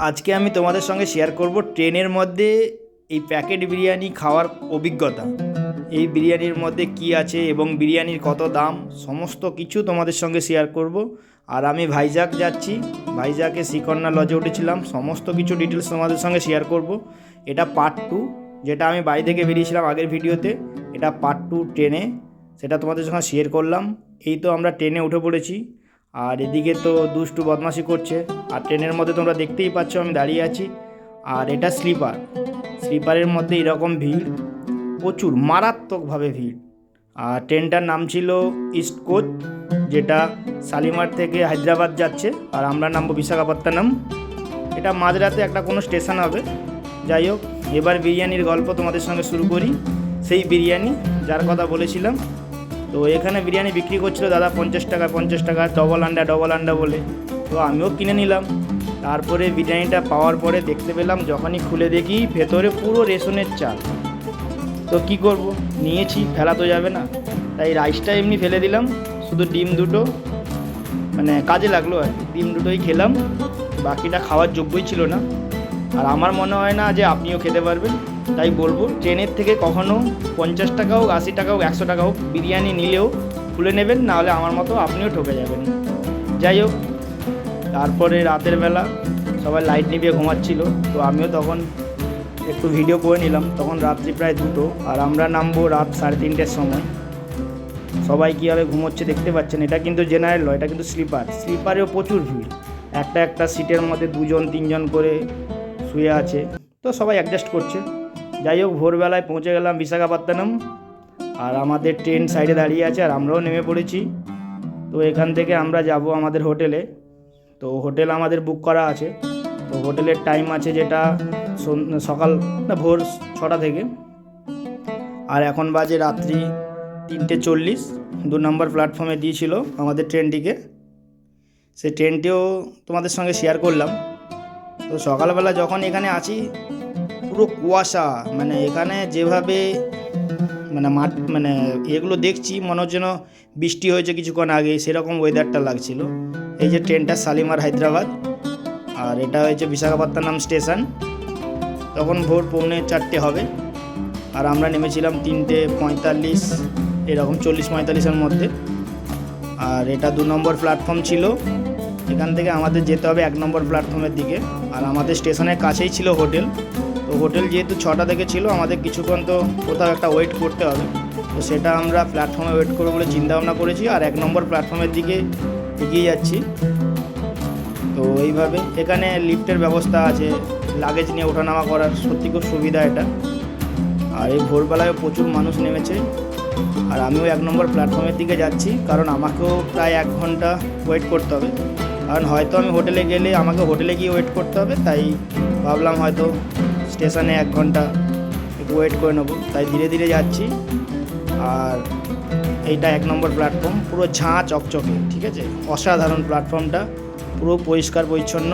আজকে আমি তোমাদের সঙ্গে শেয়ার করব ট্রেনের মধ্যে এই প্যাকেট বিরিয়ানি খাওয়ার অভিজ্ঞতা। এই বিরিয়ানির মধ্যে কি আছে এবং বিরিয়ানির কত দাম, সমস্ত কিছু তোমাদের সঙ্গে শেয়ার করব। আর আমি ভাইজাগ যাচ্ছি, ভাইজাকে শ্রীকন্যা লজে উঠেছিলাম, সমস্ত কিছু ডিটেলস তোমাদের সঙ্গে শেয়ার করব। এটা পার্ট টু যেটা আমি বাড়ি থেকে বেরিয়েছিলাম আগের ভিডিওতে, এটা পার্ট টু ট্রেনে, সেটা তোমাদের সঙ্গে শেয়ার করলাম। এই তো আমরা ট্রেনে উঠে পড়েছি। আর এদিকে তো দুষ্টু বদমাশি করছে। আর ট্রেনের মধ্যে তোমরা দেখতেই পাচ্ছ আমি দাঁড়িয়ে আছি। আর এটা স্লিপার। স্লিপারের মধ্যে এরকম ভিড়, প্রচুর, মারাত্মকভাবে ভিড়। আর ট্রেনটার নাম ছিল ইস্ট কোচ যেটা শালিমার থেকে হায়দ্রাবাদ যাচ্ছে। আর আমরা নামবো বিশাখাপত্তনম। এটা মাঝরাতে একটা কোনো স্টেশন হবে। যাই হোক, এবার বিরিয়ানির গল্প তোমাদের সঙ্গে শুরু করি। সেই বিরিয়ানি, যার কথা বলেছিলাম তো এখানে বিরিয়ানি বিক্রি করছিল দাদা পঞ্চাশ টাকা পঞ্চাশ টাকা ডবল আন্ডা ডবল আন্ডা বলে। তো আমিও কিনে নিলাম। তারপরে বিরিয়ানিটা পাওয়ার পরে দেখতে পেলাম যখনই খুলে দেখি ভেতরে পুরো রেশনের চাল। তো কি করব? নিয়েছি, ফেলা তো যাবে না। তাই রাইসটা এমনি ফেলে দিলাম। শুধু ডিম দুটো। মানে কাজে লাগল আর ডিম দুটোই খেলাম। বাকিটা খাওয়ার যোগ্যই ছিল না। আর আমার মনে হয় না যে আপনিও খেতে পারবেন। তাই বলব, ট্রেনের থেকে কখনো পঞ্চাশ টাকা হোক আশি টাকা হোক একশো টাকা হোক বিরিয়ানি নিলেও খুলে নেবেন, নাহলে আমার মতো আপনিও ঠকে যাবেন। যাই হোক, তারপরে রাতের বেলা সবাই লাইট নিভিয়ে ঘুমাচ্ছিল, তো আমিও তখন একটু ভিডিও করে নিলাম। তখন রাত্রি প্রায় দুটো, আর আমরা নামবো রাত সাড়ে তিনটের সময়। সবাই কীভাবে ঘুমোচ্ছে দেখতে পাচ্ছেন, এটা কিন্তু জেনারেল নয়, এটা কিন্তু স্লিপার স্লিপারেও প্রচুর ভিড়। একটা একটা সিটের মধ্যে দুজন, তিনজন করে শুয়ে আছে। তো সবাই অ্যাডজাস্ট করছে। যাই হোক, ভোরবেলায় পৌঁছে গেলাম বিশাখাপত্তনম। আর আমাদের ট্রেন সাইডে দাঁড়িয়ে আছে আর আমরাও নেমে পড়েছি। তো এখান থেকে আমরা যাব আমাদের হোটেলে তো হোটেল আমাদের বুক করা আছে। তো হোটেলের টাইম আছে যেটা সকাল, না ভোর ছটা থেকে। আর এখন বাজে রাত্রি তিনটে চল্লিশ। দু নম্বর প্ল্যাটফর্মে দিয়েছিল আমাদের ট্রেনটিকে সেই ট্রেনটিও তোমাদের সঙ্গে শেয়ার করলাম। তো সকালবেলা যখন এখানে আছি, পুরো কুয়াশা মানে এখানে যেভাবে মানে মাঠ মানে এগুলো দেখছি, মনে হচ্ছে বৃষ্টি হয়েছে কিছুক্ষণ আগে, সেরকম ওয়েদারটা লাগছিল। এই যে ট্রেনটা শালিমার হায়দ্রাবাদ, আর এটা হয়েছে বিশাখাপত্তনম স্টেশন। তখন ভোর পৌনে চারটে হবে, আর আমরা নেমেছিলাম তিনটে পঁয়তাল্লিশ, এরকম চল্লিশ পঁয়তাল্লিশের মধ্যে। আর এটা দু নম্বর প্ল্যাটফর্ম ছিল। এখান থেকে আমাদের যেতে হবে এক নম্বর প্ল্যাটফর্মের দিকে। আর আমাদের স্টেশনের কাছেই ছিল হোটেল। তো হোটেল যেহেতু ছটা থেকে ছিল, আমাদের কিছুক্ষণ তো কোথাও একটা ওয়েট করতে হবে। তো সেটা আমরা প্ল্যাটফর্মে ওয়েট করব বলে চিন্তা ভাবনা করেছি আর এক নম্বর প্ল্যাটফর্মের দিকে এগিয়ে যাচ্ছি। তো এইভাবে এখানে লিফটের ব্যবস্থা আছে লাগেজ নিয়ে ওঠানামা করার সত্যি খুব সুবিধা এটা। আর এই ভোরবেলায় প্রচুর মানুষ নেমেছে। আর আমিও এক নম্বর প্ল্যাটফর্মের দিকে যাচ্ছি, কারণ আমাকেও প্রায় এক ঘণ্টা ওয়েট করতে হবে। কারণ হয়তো আমি হোটেলে গেলে আমাকে হোটেলে গিয়ে ওয়েট করতে হবে, তাই ভাবলাম হয়তো স্টেশনে এক ঘণ্টা একটু ওয়েট করে নেব। তাই ধীরে ধীরে যাচ্ছি। আর এইটা এক নম্বর প্ল্যাটফর্ম পুরো ঝাঁ চকচকে, ঠিক আছে? অসাধারণ প্ল্যাটফর্মটা পুরো পরিষ্কার পরিচ্ছন্ন।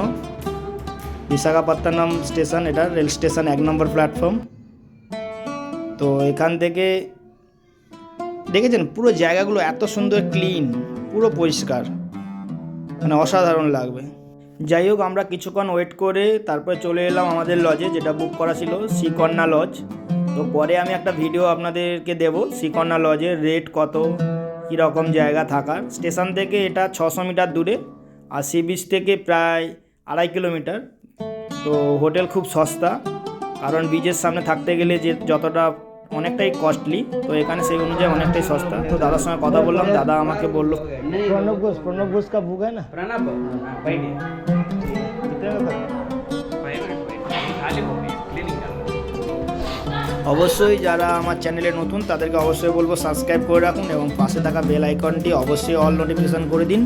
বিশাখাপত্তনম স্টেশন, এটা রেল স্টেশন এক নম্বর প্ল্যাটফর্ম তো এখান থেকে দেখেছেন পুরো জায়গাগুলো এত সুন্দর ক্লিন পুরো পরিষ্কার। মানে অসাধারণ লাগবে। যাই হোক, আমরা কিছুক্ষণ ওয়েট করে তারপরে চলে এলাম আমাদের লজে যেটা বুক করা ছিল, শ্রীকন্যা লজ তো পরে আমি একটা ভিডিও আপনাদেরকে দেবো, শ্রীকন্যা লজের রেট কত, কীরকম জায়গা থাকার। স্টেশন থেকে এটা ছশো মিটার দূরে, আর সি বিচ থেকে প্রায় আড়াই কিলোমিটার। তো হোটেল খুব সস্তা, কারণ বিচের সামনে থাকতে গেলে যে যতটা অনেকটাই কস্টলি তো এখানে সেই অনুযায়ী অনেকটাই সস্তা। তো দাদার সঙ্গে কথা বললাম দাদা আমাকে বলল। প্রণব ঘোষ প্রণব ঘোষ কা বুক না? অবশ্যই যারা আমার চ্যানেলে নতুন তাদেরকে অবশ্যই বলব সাবস্ক্রাইব করে রাখুন এবং পাশে থাকা বেল আইকনটি অবশ্যই অল নোটিফিকেশান করে দিন।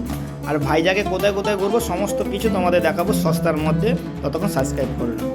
আর ভাইজাকে কোথায় কোথায় ঘুরবো সমস্ত কিছু তোমাদের দেখাবো সস্তার মধ্যে। ততক্ষণ সাবস্ক্রাইব করলাম